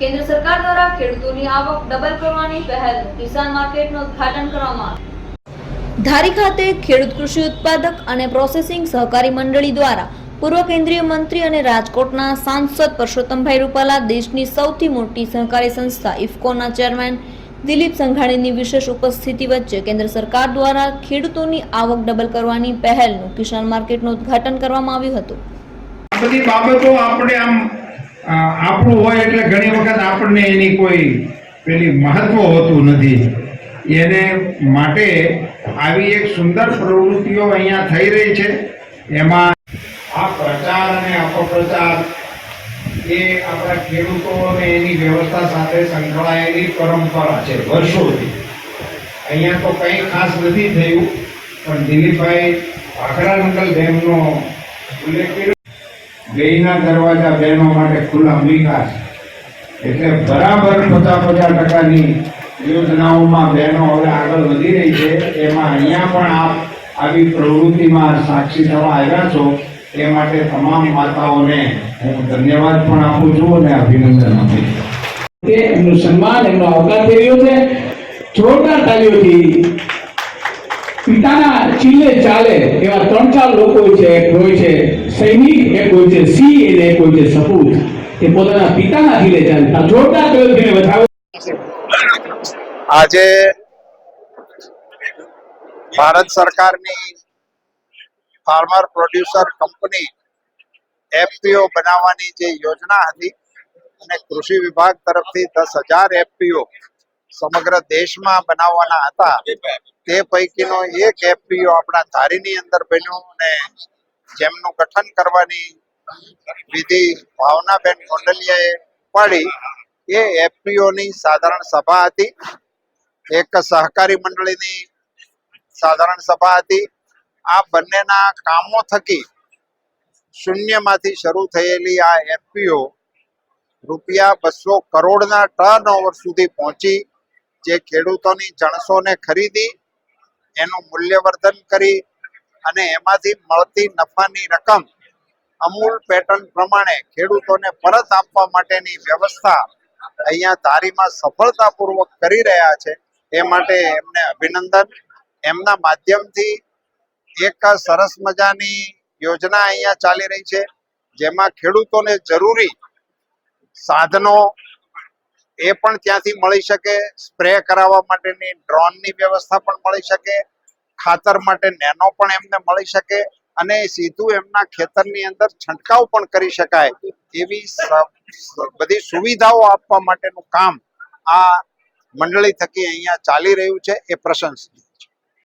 કેન્દ્ર સરકાર દ્વારા ખેડૂતોની આવક ડબલ કરવાની પહેલ કિસાન માર્કેટનું ઉદ્ઘાટન કરવામાં ધારી ખાતે ખેડૂત કૃષિ ઉત્પાદક અને પ્રોસેસિંગ સહકારી મંડળી દ્વારા પૂર્વ કેન્દ્રીય મંત્રી અને રાજકોટના સાંસદ પરસોત્તમભાઈ રૂપાલા દેશની સૌથી મોટી સહકારી સંસ્થા ઇફકોના ચેરમેન દિલીપ સંઘાણીની વિશેષ ઉપસ્થિતિ વચ્ચે કેન્દ્ર સરકાર દ્વારા ખેડૂતોની આવક ડબલ કરવાની પહેલનું કિસાન માર્કેટનું ઉદ્ઘાટન કરવામાં આવ્યું હતું. બધી બાબતો આપણે આમ આપણું હોય એટલે ઘણી વખત આપણને એની કોઈ પેલી મહત્વ હોતું નથી. એને માટે આવી એક સુંદર પ્રવૃત્તિઓ અહીંયા થઈ રહી છે. એમાં આ પ્રચાર અને અપપ્રચાર એ આપણા ખેડૂતો અને એની વ્યવસ્થા સાથે સંકળાયેલી પરંપરા છે વર્ષોથી. અહીંયા તો કંઈ ખાસ નથી થયું, પણ દિલીપભાઈ આખરાનકલ ડેમનો ઉલ્લેખ કર્યો. ગઈના દરવાજા બહેનો માટે ખુલ્લા મૂક્યા એટલે બરાબર પચાસ પચાસ ટકાની યોજનાઓમાં બહેનો હવે આગળ વધી રહી છે. એમાં અહીંયા પણ આપ આવી પ્રવૃત્તિમાં સાક્ષી થવા આવ્યા છો. એ માટે તમામ માતાઓને હું ધન્યવાદ પણ આપું છું અને અભિનંદન આપું છું. એમનું સન્માન, એમનો આવકાર થઈ રહ્યો છે. જોરદાર તાલીઓથી પિતાના ચીલે ચાલે એવા ત્રણ ચાર લોકો છે હોય છે. સૈનિક એક હોય છે, સિંહ અને એક છે, સપૂત. એ પોતાના પિતાના ચીલે ચાલે આ જોરદાર તાલીઓથી વધાવો આજે ભારત સરકારની ફાર્મર પ્રોડ્યુસર કંપની એફપીઓ બનાવવાની જે યોજના હતી અને કૃષિ વિભાગ તરફથી દસ હજાર એફપીઓ સમગ્ર દેશમાં બનાવવાના હતા, તે પૈકીનો એક એફપીઓ આપણા ધારીની અંદર બન્યો અને જેમનું ગઠન કરવાની વિધિ ભાવનાબેન ગોંડલિયાએ પાડી, એ એફપીઓની સાધારણ સભા હતી. એક સહકારી મંડળીની સાધારણ સભા હતી. આ બંનેના કામો થકી શૂન્યમાંથી શરૂ થયેલી આ એફપીઓ રૂપિયા બસો કરોડના ટર્ન ઓવર સુધી પહોંચી, જે ખેડૂતોની જણસોને ખરીદી, એનું મૂલ્યવર્ધન કરી અને એમાંથી મળતી નફાની રકમ અમૂલ પેટર્ન પ્રમાણે ખેડૂતોને પરત આપવા માટેની વ્યવસ્થા અહીંયા ધારીમાં સફળતાપૂર્વક કરી રહ્યા છે. એ માટે એમને અભિનંદન. એમના માધ્યમથી એક સરસ મજાની યોજના અહીંયા ચાલી રહી છે, જેમાં ખેડૂતોને જરૂરી સાધનો એ પણ ત્યાંથી મળી શકે, સ્પ્રે કરાવવા માટેની ડ્રોનની વ્યવસ્થા પણ મળી શકે ખાતર માટે નેનો પણ એમને મળી શકે અને સીધું એમના ખેતરની અંદર છંટકાવ પણ કરી શકાય એવી બધી સુવિધાઓ આપવા માટેનું કામ આ મંડળી થકી અહીંયા ચાલી રહ્યું છે એ પ્રશંસનીય.